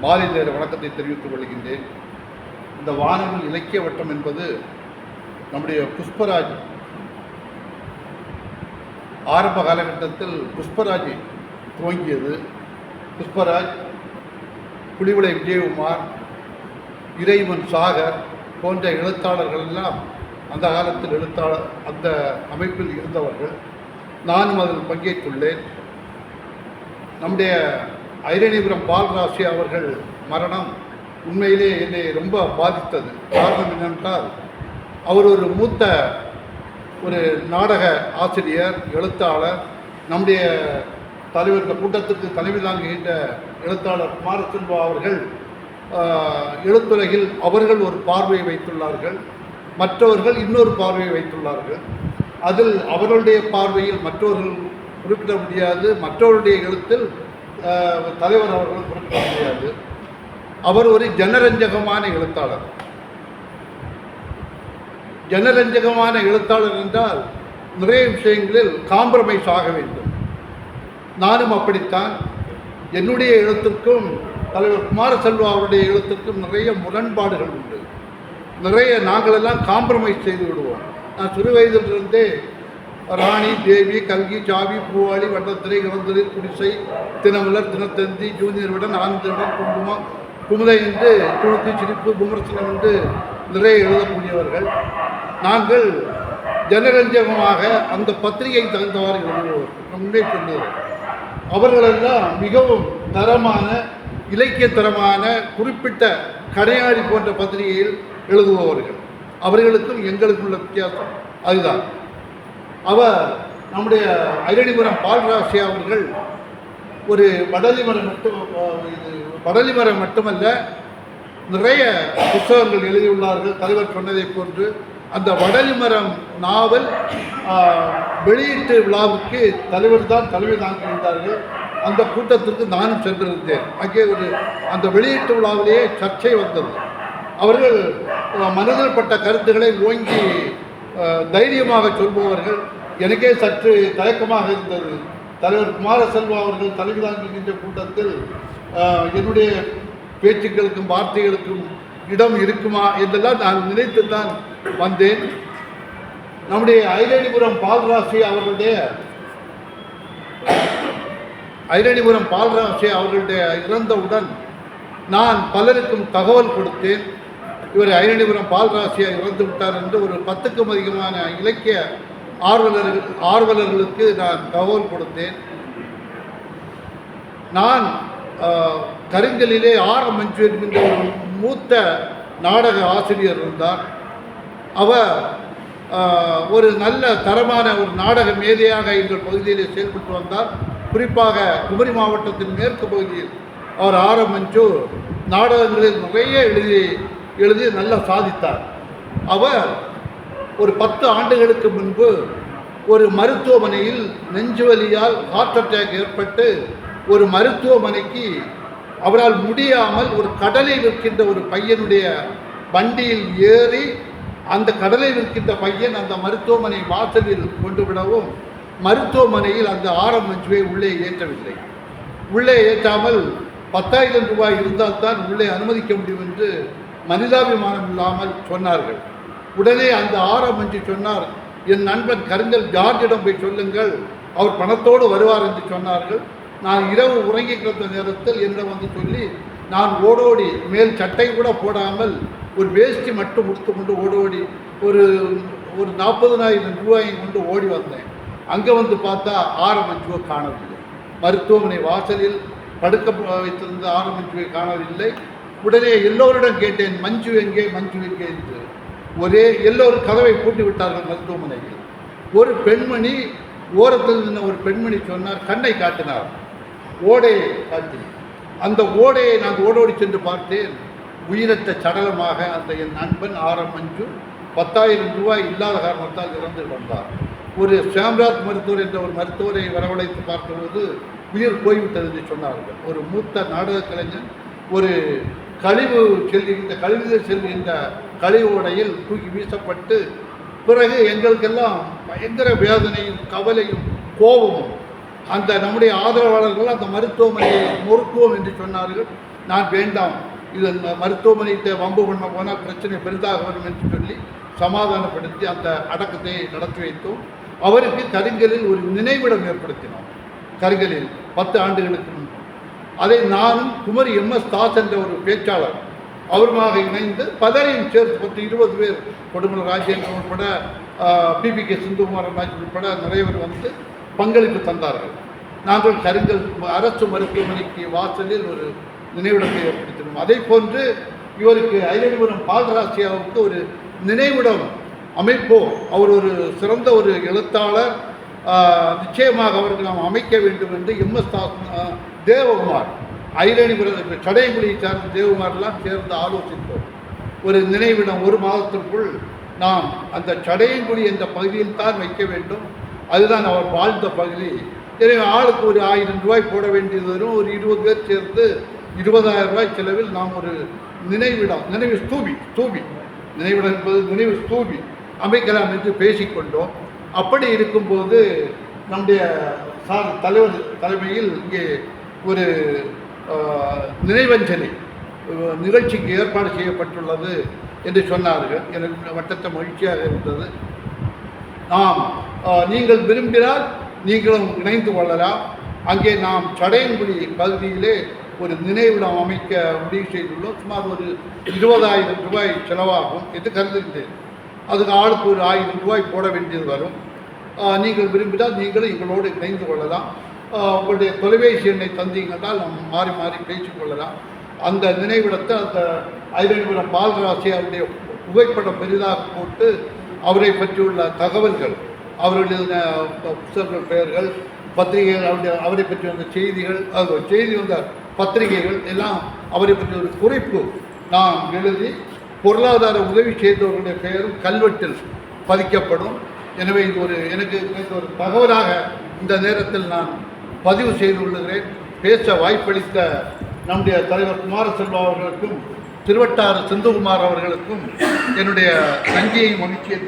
மாலை நேர வணக்கத்தை தெரிவித்துக் கொள்கின்றேன். இந்த வானவில் இலக்கிய வட்டம் என்பது நம்முடைய புஷ்பராஜ் ஆரம்ப காலகட்டத்தில் புஷ்பராஜ் துவங்கியது. புஷ்பராஜ் புலிவிளை விஜயகுமார் இறைவன் சாகர் போன்ற எழுத்தாளர்கள் எல்லாம் அந்த காலத்தில் எழுத்தாளர் அந்த அமைப்பில் இருந்தவர்கள். நானும் அதில் பங்கேற்றுள்ளேன். நம்முடைய ஐரணிபுரம் பால்ராசி அவர்கள் மரணம் உண்மையிலே என்னை ரொம்ப பாதித்தது. காரணம் என்னென்றால் அவர் ஒரு மூத்த ஒரு நாடக ஆசிரியர் எழுத்தாளர் நம்முடைய தலைவர் இந்த கூட்டத்துக்கு தலைமை தாங்குகின்ற எழுத்தாளர் குமாரசெல்வா அவர்கள் எழுத்துலகில் அவர்கள் ஒரு பார்வையை வைத்துள்ளார்கள். மற்றவர்கள் இன்னொரு பார்வையை வைத்துள்ளார்கள். அதில் அவர்களுடைய பார்வையில் மற்றவர்கள் குறிப்பிட முடியாது. மற்றவருடைய எழுத்தில் தலைவர் அவர்கள் குறிப்பிட முடியாது. அவர் ஒரு ஜனரஞ்சகமான எழுத்தாளர். ஜனரஞ்சகமான எழுத்தாளர் என்றால் நிறைய விஷயங்களில் காம்ப்ரமைஸ் ஆக வேண்டும். நானும் அப்படித்தான். என்னுடைய எழுத்துக்கும் தலைவர் குமாரசெல்வா அவருடைய எழுத்துக்கும் நிறைய முரண்பாடுகள் உண்டு. நிறைய நாங்களெல்லாம் காம்ப்ரமைஸ் செய்து விடுவோம். நான் சிறு வயதிலிருந்தே ராணி தேவி கல்கி ஜாவி பூவாளி வட்டத்திரை இளந்தளிர் குடிசை தினமலர் தினத்தந்தி ஜூனியர் விடன் ஆனந்தவிடன் குங்குமம் குமுதை என்று துளுத்து சிரிப்பு விமர்சனம் என்று நிறைய எழுதக்கூடியவர்கள். நாங்கள் ஜனரஞ்சகமாக அந்த பத்திரிகை தகுந்தவாறு எழுதுவோம். முன்னே சொன்னது அவர்களெல்லாம் மிகவும் தரமான இலக்கிய தரமான குறிப்பிட்ட கடையாடி போன்ற பத்திரிகையில் எழுதுபவர்கள். அவர்களுக்கும் எங்களுக்கும் உள்ள வித்தியாசம். அதுதான். அவர் நம்முடைய ஐரணிபுரம் பால்ராசி அவர்கள் ஒரு வடலிமரம் மட்டும் இது வடலிமரம் மட்டுமல்ல நிறைய புத்தகங்கள் எழுதியுள்ளார்கள். தலைவர் சொன்னதை போன்று அந்த வடலிமரம் நாவல் வெளியீட்டு விழாவுக்கு தலைவர் தான் தலைமை தாங்கியிருந்தார்கள். அந்த கூட்டத்திற்கு நானும் சென்றிருந்தேன். அங்கே ஒரு அந்த வெளியீட்டு விழாவிலேயே சர்ச்சை வந்தது. அவர்கள் மனதில் பட்ட கருத்துக்களை ஓங்கி தைரியமாக சொல்பவர்கள். எனக்கே சற்று தயக்கமாக இருந்தது. தலைவர் குமாரசெல்வா அவர்கள் தலைமை தாங்குகின்ற கூட்டத்தில் என்னுடைய பேச்சுக்களுக்கும் வார்த்தைகளுக்கும் இடம் இருக்குமா? என்றெல்லாம் நான் நினைத்து தான் வந்தேன். நம்முடைய ஐரணிபுரம் பால்ராசி அவர்களுடைய ஐரணிபுரம் பால்ராசி அவர்களுடைய இறந்தவுடன் நான் பலருக்கும் தகவல் கொடுத்தேன். இவர் ஐரணிபுரம் பால்ராசியா இறந்து விட்டார் என்று ஒரு பத்துக்கும் அதிகமான இலக்கிய ஆர்வலர்கள் ஆர்வலர்களுக்கு நான் தகவல் கொடுத்தேன். நான் கருங்கலிலே ஆர. மஞ்சு என்கின்ற ஒரு மூத்த நாடக ஆசிரியர் இருந்தார். அவர் ஒரு நல்ல தரமான ஒரு நாடக மேதையாக எங்கள் பகுதியிலே செயல்பட்டு வந்தார். குறிப்பாக குமரி மாவட்டத்தின் மேற்கு பகுதியில் அவர் ஆரம்பிச்சு நாடகங்களில் நிறைய எழுதி எழுதி நல்லா சாதித்தார். அவர் ஒரு பத்து ஆண்டுகளுக்கு முன்பு ஒரு மருத்துவமனையில் நெஞ்சுவலியால் ஹார்ட் அட்டாக் ஏற்பட்டு ஒரு மருத்துவமனைக்கு அவரால் முடியாமல் ஒரு கடலை விற்கின்ற ஒரு பையனுடைய வண்டியில் ஏறி அந்த கடலை விற்கின்ற பையன் அந்த மருத்துவமனை வாசலில் கொண்டு விடவும் மருத்துவமனையில் அந்த ஆரம் மஞ்சுவை உள்ளே ஏற்றவில்லை. உள்ளே ஏற்றாமல் பத்தாயிரம் ரூபாய் இருந்தால்தான் உள்ளே அனுமதிக்க முடியும் என்று மனிதாபிமானம் இல்லாமல் சொன்னார்கள். உடனே அந்த ஆரம் மஞ்சு சொன்னார் என் நண்பன் கருங்கல் ஜார்ஜிடம் போய் சொல்லுங்கள் அவர் பணத்தோடு வருவார் என்று சொன்னார்கள். நான் இரவு உறங்கி கிடந்த நேரத்தில் என்னிடம் வந்து சொல்லி நான் ஓடோடி மேல் சட்டை கூட போடாமல் ஒரு வேஷ்டி மட்டும் உடுத்து கொண்டு ஓடோடி ஒரு ஒரு நாற்பதனாயிரம் ரூபாயை கொண்டு ஓடி வந்தேன். அங்கே வந்து பார்த்தா ஆர மஞ்சுவை காணவில்லை. மருத்துவமனை வாசலில் படுக்க வைத்திருந்த ஆர காணவில்லை. உடனே எல்லோரிடம் கேட்டேன் மஞ்சு எங்கே மஞ்சு எங்கே? என்று. ஒரே எல்லோரும் கதவை பூட்டி விட்டார்கள் மருத்துவமனையில். ஒரு பெண்மணி ஓரத்தில் நின்ற ஒரு பெண்மணி சொன்னார் கண்ணை காட்டினார். ஓடையை காட்டி. அந்த ஓடையை நான் ஓடோடி சென்று பார்த்தேன். உயிரற்ற சடலமாக அந்த என் நண்பன் ஆரம் அஞ்சு பத்தாயிரம் ரூபாய் இல்லாத காரணத்தால் இறந்து வந்தார் ஒரு சாம்ராஜ் மருத்துவர் என்ற ஒரு மருத்துவரை வரவழைத்து பார்த்தபோது உயிர் போய்விட்டது என்று சொன்னார்கள். ஒரு மூத்த நாடக கலைஞன் ஒரு கழிவு செல்கின்ற கழிவுகள் செல்கின்ற கழிவு உடையில் தூக்கி வீசப்பட்டு பிறகு எங்களுக்கெல்லாம் பயங்கர வேதனையும் கவலையும் கோபமும். அந்த நம்முடைய ஆதரவாளர்கள் அந்த மருத்துவமனையை மருத்துவம் என்று சொன்னார்கள். நான் வேண்டாம். இது மருத்துவமனையிட்ட வம்பு பண்ண போனால் பிரச்சனை பெரிதாக வரும் என்று சொல்லி சமாதானப்படுத்தி அந்த அடக்கத்தை நடத்தி வைத்தோம். அவருக்கு கருங்கலில் ஒரு நினைவிடம் ஏற்படுத்தினோம். கருங்கலில் பத்து ஆண்டுகளுக்கு முன்பு. அதை நானும் குமரி எம்எஸ் தாஸ் என்ற ஒரு பேச்சாளர் அவருமாக இணைந்து பலரையும் சேர்த்து பத்து இருபது பேர் கொடுமல ராஜேந்திரன் உட்பட பிபி கே சிந்துகுமாரன் ராஜ் உட்பட நிறைய பேர் வந்து பங்களிப்பு தந்தார்கள். நாங்கள் கருங்கல் அரசு மருத்துவமனைக்கு வாசலில் ஒரு நினைவிடத்தை ஏற்படுத்தினோம். அதே போன்று இவருக்கு ஐலடிபுரம் பால்ராசியாவுக்கு ஒரு நினைவிடம் அமைப்போம் அவர் ஒரு சிறந்த ஒரு எழுத்தாளர் நிச்சயமாக அவருக்கு நாம் அமைக்க வேண்டும் என்று எம்எஸ் தாஸ் தேவகுமார் தேவகுமார் ஐரணிபுரம் இப்போ சார்ந்த தேவகுமாரெல்லாம் சேர்ந்து ஆலோசித்தோம். ஒரு நினைவிடம் ஒரு மாதத்திற்குள் நாம் அந்த சடையங்குடி என்ற பகுதியில் தான் வைக்க வேண்டும். அதுதான் அவர் வாழ்ந்த பகுதி. எனவே ஆளுக்கு ஒரு ஆயிரம் ரூபாய் போட வேண்டியது வரும். ஒரு இருபது பேர் சேர்ந்து இருபதாயிரம் ரூபாய் செலவில் நாம் ஒரு நினைவிடம் நினைவு ஸ்தூபி ஸ்தூபி. நினைவிடம் என்பது நினைவு ஸ்தூபி. அமைக்கலாம் என்று பேசிக்கொண்டோம். அப்படி இருக்கும்போது நம்முடைய சார் தலைவர் தலைமையில் இங்கே ஒரு நினைவஞ்சலி நிகழ்ச்சிக்கு ஏற்பாடு செய்யப்பட்டுள்ளது என்று சொன்னார்கள். எனக்கு வட்டத்தை மகிழ்ச்சியாக இருந்தது. நாம் நீங்கள் விரும்பினால் நீங்களும் இணைந்து கொள்ளலாம். அங்கே நாம் சடையங்குடி பகுதியிலே ஒரு நினைவிடம் அமைக்க முடிவு செய்துள்ளோம். சுமார் ஒரு இருபதாயிரம் ரூபாய் செலவாகும் என்று கருதுகின்றேன். அதுக்கு ஆளுக்கு ஒரு ஆயிரம் ரூபாய் போட வேண்டியது வரும். நீங்கள் விரும்பினால் நீங்களும் எங்களோடு இணைந்து கொள்ளலாம். உங்களுடைய தொலைபேசி எண்ணை தந்தீங்கன்றால் நாம் மாறி மாறி பேசிக்கொள்ளலாம் அந்த நினைவிடத்தை அந்த ஐரணிபுரம் பால்ராசி அவருடைய புகைப்படம் பெரிதாக போட்டு அவரை பற்றியுள்ள தகவல்கள் அவருடைய புத்தகங்கள் பெயர்கள் பத்திரிகைகள் அவருடைய அவரை பற்றி வந்த செய்திகள் அது செய்தி வந்த பத்திரிகைகள் எல்லாம் அவரை பற்றி ஒரு குறிப்பு நாம் எழுதி பொருளாதார உதவி செய்தவர்களுடைய பெயரும் கல்வெட்டில் பதிக்கப்படும். எனவே இது ஒரு எனக்கு ஒரு தகவலாக இந்த நேரத்தில் நான் பதிவு செய்துள்ளகிறேன் பேச வாய்ப்பளித்த நம்முடைய தலைவர் குமாரசெல்வா அவர்களுக்கும் திருவட்டாறு செந்தகுமார் அவர்களுக்கும் என்னுடைய நன்றியை மகிழ்ச்சியை